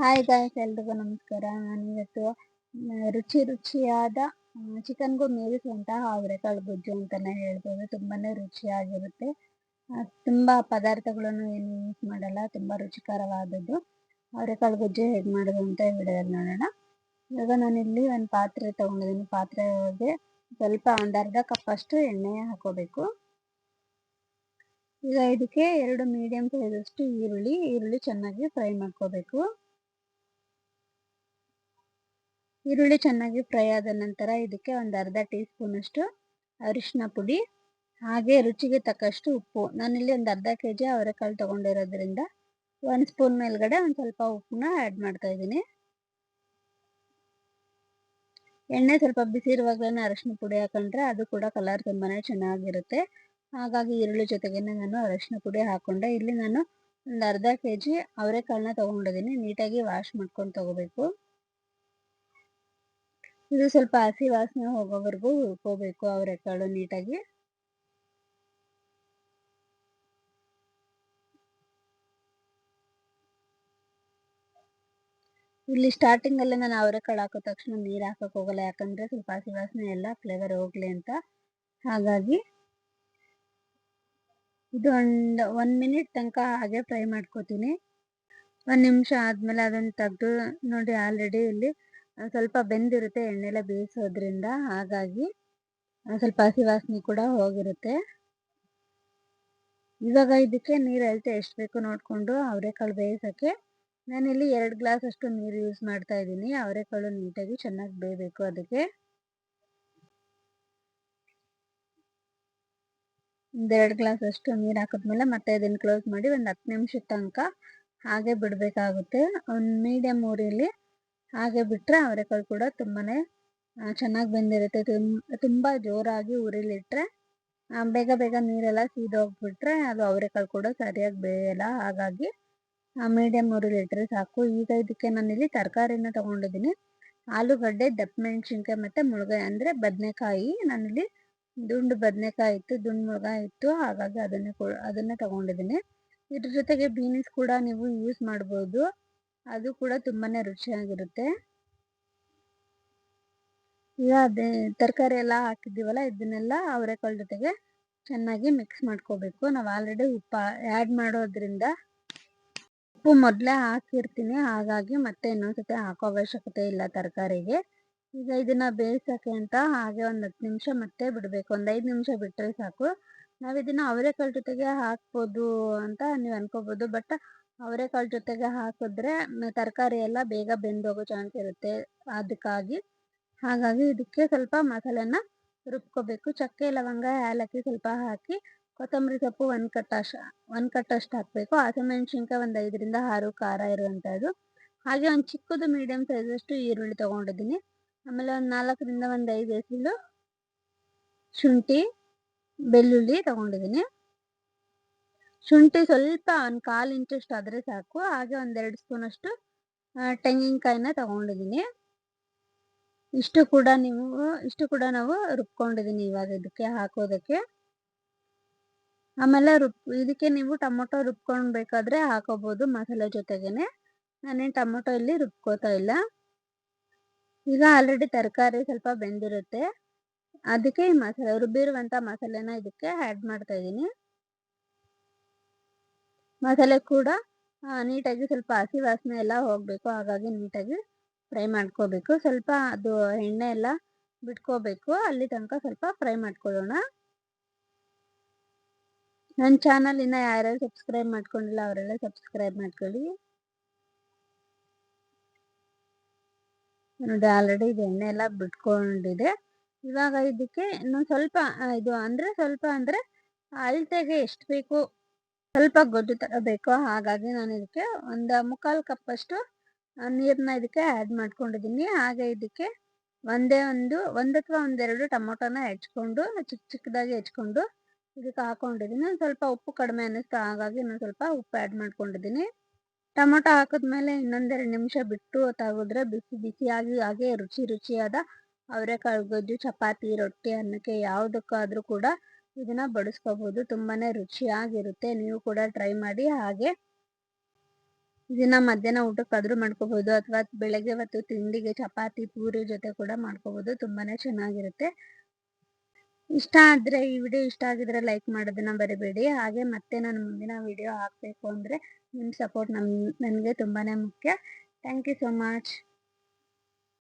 Hi guys ಎಲ್ರಿಗೂ ನಮಸ್ಕಾರ. ನಾನು ಇವತ್ತು ರುಚಿ ರುಚಿಯಾದ ಚಿಕನ್ಗೂ ಮೀರಿಸುವಂತಹ ಅವರೆಕಾಳು ಗೊಜ್ಜು ಅಂತಾನೆ ಹೇಳ್ಬೋದು. ತುಂಬಾನೇ ರುಚಿಯಾಗಿರುತ್ತೆ. ತುಂಬಾ ಪದಾರ್ಥಗಳನ್ನು ಏನು ಯೂಸ್ ಮಾಡಲ್ಲ. ತುಂಬಾ ರುಚಿಕರವಾದದ್ದು. ಅವರೆಕಾಳು ಗೊಜ್ಜು ಹೇಗೆ ಮಾಡೋದು ಅಂತ ವಿಡಿಯೋದಲ್ಲಿ ನೋಡೋಣ. ಇವಾಗ ನಾನಿಲ್ಲಿ ಒಂದು ಪಾತ್ರೆ ತಗೊಂಡಿದ್ದೀನಿ ಪಾತ್ರೆಗೆ ಸ್ವಲ್ಪ ಒಂದು ಅರ್ಧ ಕಪ್ ಅಷ್ಟು ಎಣ್ಣೆ ಹಾಕೋಬೇಕು. ಈಗ ಇದಕ್ಕೆ ಎರಡು ಮೀಡಿಯಂ ಸೈಜ್ ಅಷ್ಟು ಈರುಳ್ಳಿ. ಈರುಳ್ಳಿ ಚೆನ್ನಾಗಿ ಫ್ರೈ ಮಾಡ್ಕೋಬೇಕು. ಈರುಳ್ಳಿ ಚೆನ್ನಾಗಿ ಫ್ರೈ ಆದ ನಂತರ ಇದಕ್ಕೆ ಒಂದು ಅರ್ಧ ಟೀ ಸ್ಪೂನ್ ಅಷ್ಟು ಅರಿಶಿನ ಪುಡಿ, ಹಾಗೆ ರುಚಿಗೆ ತಕ್ಕಷ್ಟು ಉಪ್ಪು. ನಾನಿಲ್ಲಿ ಒಂದು ಅರ್ಧ ಕೆ ಜಿ ಅವರೆಕಾಳು ತಗೊಂಡಿರೋದ್ರಿಂದ ಒಂದು ಸ್ಪೂನ್ ಮೇಲ್ಗಡೆ ಒಂದು ಸ್ವಲ್ಪ ಉಪ್ಪನ್ನ ಆ್ಯಡ್ ಮಾಡ್ತಾ ಇದ್ದೀನಿ. ಎಣ್ಣೆ ಸ್ವಲ್ಪ ಬಿಸಿ ಇರುವಾಗಲೇ ಅರಶಿನ ಪುಡಿ ಹಾಕೊಂಡ್ರೆ ಅದು ಕೂಡ ಕಲರ್ ತುಂಬಾ ಚೆನ್ನಾಗಿರುತ್ತೆ. ಹಾಗಾಗಿ ಈರುಳ್ಳಿ ಜೊತೆಗೆ ನಾನು ಅರಶಿನ ಪುಡಿ ಹಾಕೊಂಡೆ. ಇಲ್ಲಿ ನಾನು ಒಂದು ಅರ್ಧ ಕೆ ಜಿ ಅವರೆಕಾಳನ್ನ ತಗೊಂಡಿದ್ದೀನಿ. ನೀಟಾಗಿ ವಾಶ್ ಮಾಡ್ಕೊಂಡು ತಗೋಬೇಕು. ಇದು ಸ್ವಲ್ಪ ಹಸಿ ವಾಸನೆ ಹೋಗೋವರೆಗೂ ಹುರ್ಕೋಬೇಕು ಅವರೆಕಾಳು ನೀಟಾಗಿ. ಇಲ್ಲಿ ಸ್ಟಾರ್ಟಿಂಗ್ ಅಲ್ಲೇ ನಾನು ಅವರೆಕಾಳು ಹಾಕೋ ತಕ್ಷಣ ನೀರು ಹಾಕಕ್ ಹೋಗಲ್ಲ, ಯಾಕಂದ್ರೆ ಸ್ವಲ್ಪ ಹಸಿ ವಾಸನೆ ಎಲ್ಲ ಫ್ಲೇವರ್ ಹೋಗ್ಲಿ ಅಂತ. ಹಾಗಾಗಿ ಇದು ಒಂದು ಒನ್ ಮಿನಿಟ್ ತನಕ ಹಾಗೆ ಫ್ರೈ ಮಾಡ್ಕೋತೀನಿ. ಒಂದ್ ನಿಮಿಷ ಆದ್ಮೇಲೆ ಅದನ್ನ ತೆಗೆದು ನೋಡಿ ಆಲ್ರೆಡಿ ಇಲ್ಲಿ ಸ್ವಲ್ಪ ಬೆಂದಿರುತ್ತೆ ಎಣ್ಣೆಲ್ಲ ಬೇಯಿಸೋದ್ರಿಂದ. ಹಾಗಾಗಿ ಸ್ವಲ್ಪ ಹಸಿ ವಾಸನೆ ಕೂಡ ಹೋಗಿರುತ್ತೆ. ಇವಾಗ ಇದಕ್ಕೆ ನೀರು ಅಳತೆ ಎಷ್ಟು ಬೇಕು ನೋಡಿಕೊಂಡು ಅವರೆಕಾಳು ಬೇಯಿಸೋಕ್ಕೆ ನಾನಿಲ್ಲಿ ಎರಡು ಗ್ಲಾಸ್ ಅಷ್ಟು ನೀರು ಯೂಸ್ ಮಾಡ್ತಾ ಇದ್ದೀನಿ. ಅವರೆಕಾಳು ನೀಟಾಗಿ ಚೆನ್ನಾಗಿ ಬೇಯಬೇಕು ಅದಕ್ಕೆ. ಒಂದೆರಡು ಗ್ಲಾಸ್ ಅಷ್ಟು ನೀರು ಹಾಕಿದ್ಮೇಲೆ ಮತ್ತೆ ಇದನ್ನು ಕ್ಲೋಸ್ ಮಾಡಿ ಒಂದು ಹತ್ತು ನಿಮಿಷದ ತನಕ ಹಾಗೆ ಬಿಡಬೇಕಾಗುತ್ತೆ. ಒಂದು ಮೀಡಿಯಮ್ ಊರಿಯಲ್ಲಿ ಹಾಗೆ ಬಿಟ್ಟರೆ ಅವರೆಕಾಳು ಕೂಡ ತುಂಬಾನೇ ಚೆನ್ನಾಗಿ ಬೆಂದಿರುತ್ತೆ. ತುಂಬ ಜೋರಾಗಿ ಉರಿಲಿಟ್ರೆ ಬೇಗ ಬೇಗ ನೀರೆಲ್ಲ ಸೀದೋಗ್ಬಿಟ್ರೆ ಅದು ಅವರೆಕಾಳು ಕೂಡ ಸರಿಯಾಗಿ ಬೇಯಲ್ಲ. ಹಾಗಾಗಿ ಮೀಡಿಯಮ್ ಉರಿಲಿಟ್ರೆ ಸಾಕು. ಈಗ ಇದಕ್ಕೆ ನಾನಿಲ್ಲಿ ತರಕಾರಿನ ತಗೊಂಡಿದ್ದೀನಿ. ಆಲೂಗಡ್ಡೆ ದಪ್ಪ ಮೆಣಸಿನ್ಕಾಯಿ ಮತ್ತು ಮುಳುಗಾಯಿ ಅಂದರೆ ಬದನೆಕಾಯಿ, ನಾನಿಲ್ಲಿ ದುಂಡು ಬದನೆಕಾಯಿ ಇತ್ತು, ದುಂಡು ಮುಳುಗಾಯಿ ಇತ್ತು. ಹಾಗಾಗಿ ಅದನ್ನೇ ಅದನ್ನೇ ತಗೊಂಡಿದ್ದೀನಿ. ಇದ್ರ ಜೊತೆಗೆ ಬೀನ್ಸ್ ಕೂಡ ನೀವು ಯೂಸ್ ಮಾಡ್ಬೋದು. ಅದು ಕೂಡ ತುಂಬಾನೇ ರುಚಿಯಾಗಿರುತ್ತೆ. ಈಗ ಅದೇ ತರಕಾರಿ ಎಲ್ಲ ಹಾಕಿದ್ದೀವಲ್ಲ, ಇದನ್ನೆಲ್ಲ ಅವರೆಕಾಳು ಜೊತೆಗೆ ಚೆನ್ನಾಗಿ ಮಿಕ್ಸ್ ಮಾಡ್ಕೋಬೇಕು. ನಾವು ಆಲ್ರೆಡಿ ಉಪ್ಪು ಆ್ಯಡ್ ಮಾಡೋದ್ರಿಂದ ಉಪ್ಪು ಮೊದಲೇ ಹಾಕಿರ್ತೀನಿ, ಹಾಗಾಗಿ ಮತ್ತೆ ಇನ್ನೊಂದ್ಸತಿ ಹಾಕೋ ಅವಶ್ಯಕತೆ ಇಲ್ಲ ತರಕಾರಿಗೆ. ಈಗ ಇದನ್ನ ಬೇಯಿಸೋಕೆ ಅಂತ ಹಾಗೆ ಒಂದು ಹತ್ತು ನಿಮಿಷ ಮತ್ತೆ ಬಿಡಬೇಕು. ಒಂದು ಐದು ನಿಮಿಷ ಬಿಟ್ಟರೆ ಸಾಕು. ನಾವು ಇದನ್ನ ಅವರೆಕಾಳು ಜೊತೆಗೆ ಹಾಕ್ಬೋದು ಅಂತ ನೀವು ಅನ್ಕೋಬೋದು, ಬಟ್ ಅವರೆಕಾಳು ಜೊತೆಗೆ ಹಾಕಿದ್ರೆ ತರಕಾರಿ ಎಲ್ಲ ಬೇಗ ಬೆಂದೋಗೋ ಚಾನ್ಸ್ ಇರುತ್ತೆ. ಅದಕ್ಕಾಗಿ ಹಾಗಾಗಿ ಇದಕ್ಕೆ ಸ್ವಲ್ಪ ಮಸಾಲೆನ ರುಬ್ಕೋಬೇಕು. ಚಕ್ಕೆ, ಲವಂಗ, ಏಲಕ್ಕಿ ಸ್ವಲ್ಪ ಹಾಕಿ, ಕೊತ್ತಂಬರಿ ಸೊಪ್ಪು ಒಂದು ಕಟ್ಟಷ್ಟು ಒಂದು ಕಟ್ಟಷ್ಟು ಹಾಕಬೇಕು. ಹಸಿಮೆಣ್ಸಿನ್ಕಾಯಿ ಒಂದು ಐದರಿಂದ ಆರು ಖಾರ ಇರುವಂಥದ್ದು ಹಾಗೆ ಒಂದು ಚಿಕ್ಕದು ಮೀಡಿಯಮ್ ಸೈಜಷ್ಟು ಈರುಳ್ಳಿ ತೊಗೊಂಡಿದ್ದೀನಿ. ಆಮೇಲೆ ಒಂದು ನಾಲ್ಕರಿಂದ ಒಂದು ಐದು ಎಸಿಲು ಶುಂಠಿ, ಬೆಳ್ಳುಳ್ಳಿ ತೊಗೊಂಡಿದ್ದೀನಿ. ಶುಂಠಿ ಸ್ವಲ್ಪ ಒಂದು ಕಾಲು ಇಂಚಷ್ಟು ಆದರೆ ಸಾಕು. ಹಾಗೆ ಒಂದೆರಡು ಸ್ಪೂನ್ ಅಷ್ಟು ತೆಂಗಿನಕಾಯಿನ ತಗೊಂಡಿದ್ದೀನಿ ಇಷ್ಟು ಕೂಡ ನೀವು, ಇಷ್ಟು ಕೂಡ ನಾವು ರುಬ್ಕೊಂಡಿದ್ದೀನಿ ಇವಾಗ ಇದಕ್ಕೆ, ಹಾಕೋದಕ್ಕೆ. ಆಮೇಲೆ ರುಬ್, ಇದಕ್ಕೆ ನೀವು ಟೊಮೊಟೊ ರುಬ್ಕೊಳ್ಬೇಕಾದ್ರೆ ಹಾಕೋಬಹುದು ಮಸಾಲೆ ಜೊತೆಗೇನೆ. ನಾನೇನು ಟೊಮೊಟೊ ಇಲ್ಲಿ ರುಬ್ಕೋತಾ ಇಲ್ಲ. ಈಗ ಆಲ್ರೆಡಿ ತರಕಾರಿ ಸ್ವಲ್ಪ ಬೆಂದಿರುತ್ತೆ. ಅದಕ್ಕೆ ಈ ಮಸಾಲೆ ರುಬ್ಬಿರುವಂಥ ಮಸಾಲೆನ ಇದಕ್ಕೆ ಆ್ಯಡ್ ಮಾಡ್ತಾ ಇದ್ದೀನಿ ಮಸಾಲೆ ಕೂಡ ನೀಟಾಗಿ ಸ್ವಲ್ಪ ಹಸಿ ವಾಸನೆ ಎಲ್ಲ ಹೋಗಬೇಕು. ಹಾಗಾಗಿ ನೀಟಾಗಿ ಫ್ರೈ ಮಾಡ್ಕೋಬೇಕು. ಸ್ವಲ್ಪ ಅದು ಎಣ್ಣೆ ಎಲ್ಲ ಬಿಟ್ಕೋಬೇಕು. ಅಲ್ಲಿ ತನಕ ಸ್ವಲ್ಪ ಫ್ರೈ ಮಾಡ್ಕೊಳ್ಳೋಣ. ನನ್ನ ಚಾನಲ್ ಇನ್ನ ಯಾರ್ಯಾರು ಸಬ್ಸ್ಕ್ರೈಬ್ ಮಾಡ್ಕೊಂಡಿಲ್ಲ, ಅವರೆಲ್ಲ ಸಬ್ಸ್ಕ್ರೈಬ್ ಮಾಡ್ಕೊಳ್ಳಿ. ನೋಡಿ ಆಲ್ರೆಡಿ ಇದು ಎಣ್ಣೆ ಎಲ್ಲ ಬಿಟ್ಕೊಂಡಿದೆ. ಇವಾಗ ಇದಕ್ಕೆ ಇನ್ನೊಂದು ಸ್ವಲ್ಪ ಇದು ಅಂದರೆ ಸ್ವಲ್ಪ ಅಂದರೆ ಅಳತೆಗೆ ಎಷ್ಟು ಬೇಕು? ಸ್ವಲ್ಪ ಗೊಜ್ಜು ಥರ ಬೇಕು ಹಾಗಾಗಿ ನಾನು ಇದಕ್ಕೆ ಒಂದು ಮುಕ್ಕಾಲು ಕಪ್ಪಷ್ಟು ನೀರನ್ನ ಇದಕ್ಕೆ ಆ್ಯಡ್ ಮಾಡ್ಕೊಂಡಿದ್ದೀನಿ. ಹಾಗೆ ಇದಕ್ಕೆ ಒಂದೇ ಒಂದು ಒಂದು ಅಥವಾ ಒಂದೆರಡು ಟೊಮೊಟೊನ ಹೆಚ್ಕೊಂಡು ಚಿಕ್ಕ ಚಿಕ್ಕದಾಗಿ ಹೆಚ್ಕೊಂಡು ಇದಕ್ಕೆ ಹಾಕೊಂಡಿದ್ದೀನಿ. ಸ್ವಲ್ಪ ಉಪ್ಪು ಕಡಿಮೆ ಅನ್ನಿಸ್ತು, ಹಾಗಾಗಿ ನಾನು ಸ್ವಲ್ಪ ಉಪ್ಪು ಆ್ಯಡ್ ಮಾಡ್ಕೊಂಡಿದ್ದೀನಿ. ಟೊಮೊಟೊ ಹಾಕಿದ್ಮೇಲೆ ಇನ್ನೊಂದೆರಡು ನಿಮಿಷ ಬಿಟ್ಟು ತೆಗೆದ್ರೆ ಬಿಸಿ ಬಿಸಿಯಾಗಿ, ಹಾಗೆ ರುಚಿ ರುಚಿಯಾದ ಅವರೆಕಾಳು ಗೊಜ್ಜು, ಚಪಾತಿ, ರೊಟ್ಟಿ ಅನ್ನಕ್ಕೆ ಯಾವುದಕ್ಕಾದರೂ ಕೂಡ ಇದನ್ನ ಬಡಿಸ್ಕೋಬಹುದು ತುಂಬಾನೇ ರುಚಿಯಾಗಿರುತ್ತೆ. ನೀವು ಕೂಡ ಟ್ರೈ ಮಾಡಿ. ಹಾಗೆ ಇದನ್ನ ಮಧ್ಯಾಹ್ನ ಊಟಕ್ಕಾದ್ರೂ ಮಾಡ್ಕೋಬಹುದು ಅಥವಾ ಬೆಳಗ್ಗೆ ಹೊತ್ತು ತಿಂಡಿಗೆ ಚಪಾತಿ, ಪೂರಿ ಜೊತೆ ಕೂಡ ಮಾಡ್ಕೋಬಹುದು ತುಂಬಾನೇ ಚೆನ್ನಾಗಿರುತ್ತೆ. ಇಷ್ಟ ಆದ್ರೆ ಈ ವಿಡಿಯೋ ಇಷ್ಟ ಆಗಿದ್ರೆ ಲೈಕ್ ಮಾಡೋದನ್ನ ಬರಿಬೇಡಿ ಹಾಗೆ ಮತ್ತೆ ನಾನು ಮುಂದಿನ ವಿಡಿಯೋ ಹಾಕ್ಬೇಕು ಅಂದ್ರೆ ನಿಮ್ಮ ಸಪೋರ್ಟ್ ನಮ್, ನನಗೆ ತುಂಬಾನೇ ಮುಖ್ಯ. Thank you so much